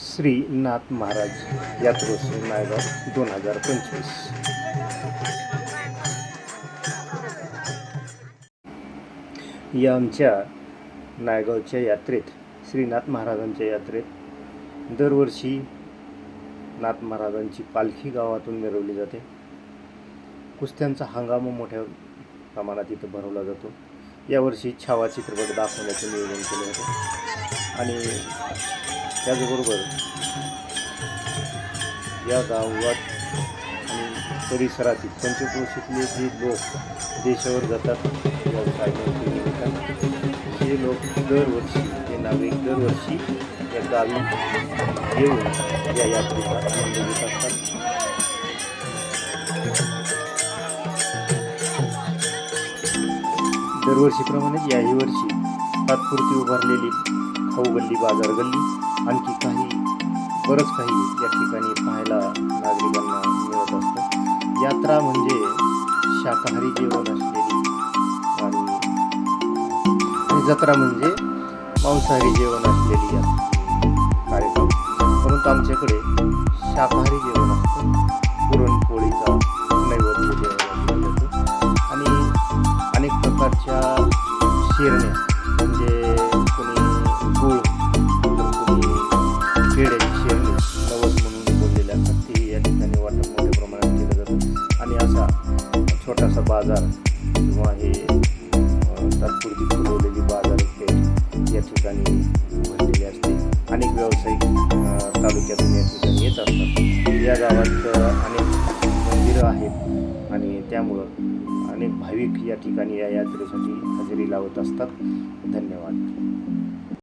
श्रीनाथ महाराज यात्रोत्सव नायगाव दोन हजार पंचवीस. या आमच्या नायगावच्या यात्रेत श्रीनाथ महाराजांच्या यात्रेत दरवर्षी नाथ महाराजांची पालखी गावातून मिरवली जाते. कुस्त्यांचा हंगाम मोठ्या प्रमाणात इथं भरवला जातो. यावर्षी छावा चित्रपट दाखवण्याचं नियोजन केलं होतं आणि त्याचबरोबर या गावात आणि परिसरातील पंचक्रोशीतले जे लोक देशावर जातात व्यवसाय नोकरीनिमित्तानं हे लोक दरवर्षी हे नागरिक दरवर्षी या गावी येऊन या यात्रेचा आनंद घेत असतात. दरवर्षीप्रमाणेच याही वर्षी तात्पुरती उभारलेली खाऊ गल्ली बाजार गल्ली आणखी काही बरंच काही या ठिकाणी पाहायला नागरिकांना मिळत असतं. यात्रा म्हणजे शाकाहारी जेवण असलेली आणि जत्रा म्हणजे मांसाहारी जेवण असलेली या कार्यक्रम. परंतु आमच्याकडे शाकाहारी जेवण असतं. पुरणपोळीचा नैवेद्य देवाला आणि अनेक प्रकारच्या शेरण्या असा छोटासा बाजार किंवा हे तात्पुरती फुलवलेली बाजारपेठ या ठिकाणी भरलेली असते. अनेक व्यावसायिक तालुक्यातून या ठिकाणी येत असतात. या गावात अनेक मंदिरं आहेत आणि त्यामुळं अनेक भाविक या ठिकाणी या यात्रेसाठी हजेरी लावत असतात. धन्यवाद.